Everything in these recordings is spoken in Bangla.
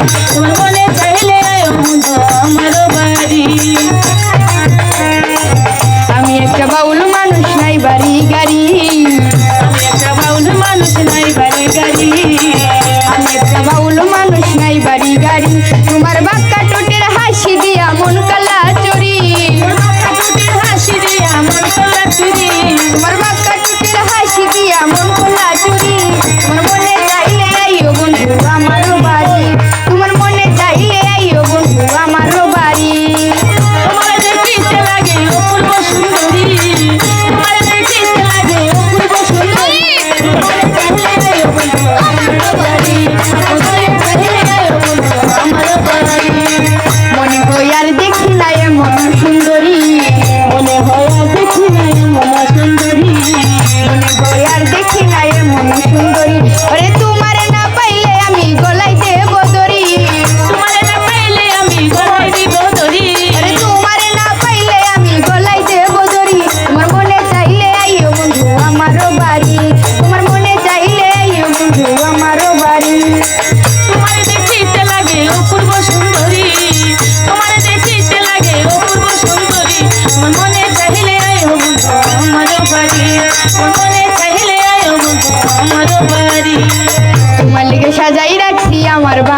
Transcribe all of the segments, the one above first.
我们关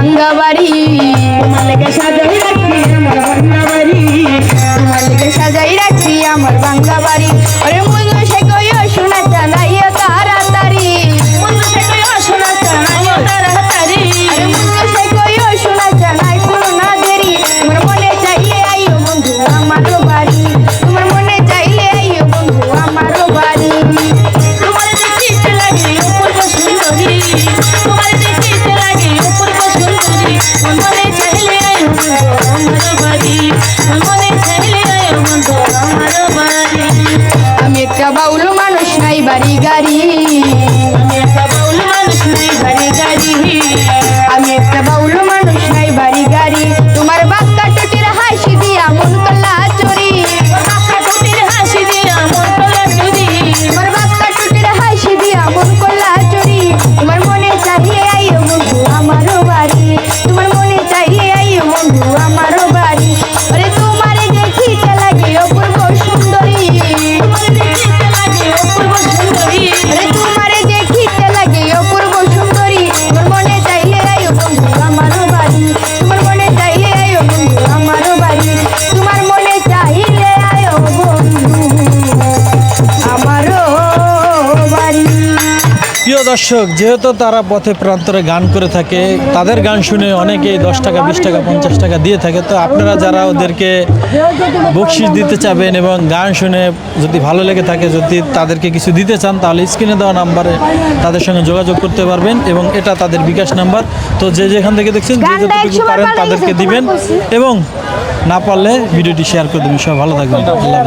ভাঙ্গা বাড়ি মালিকে সাজাই রাখি আমার ভাঙ্গা বাড়ি মালিকে সাজাই রাখি আমার ভাঙ্গা বাড়ি ওরে মূল সে কইও শোনা প্রিয় দর্শক যেহেতু তারা পথে প্রান্তরে গান করে থাকে তাদের গান শুনে অনেকেই দশ টাকা বিশ টাকা পঞ্চাশ টাকা দিয়ে থাকে। তো আপনারা যারা ওদেরকে বকশিস দিতে চাবেন এবং গান শুনে যদি ভালো লেগে থাকে যদি তাদেরকে কিছু দিতে চান তাহলে স্ক্রিনে দেওয়া নাম্বারে তাদের সঙ্গে যোগাযোগ করতে পারবেন এবং এটা তাদের বিকাশ নাম্বার। তো যে যেখান থেকে দেখছেন যে যতটুকু পারেন তাদেরকে দিবেন এবং না পারলে ভিডিওটি শেয়ার করে দেবেন। সবাই ভালো থাকবেন। আল্লাহ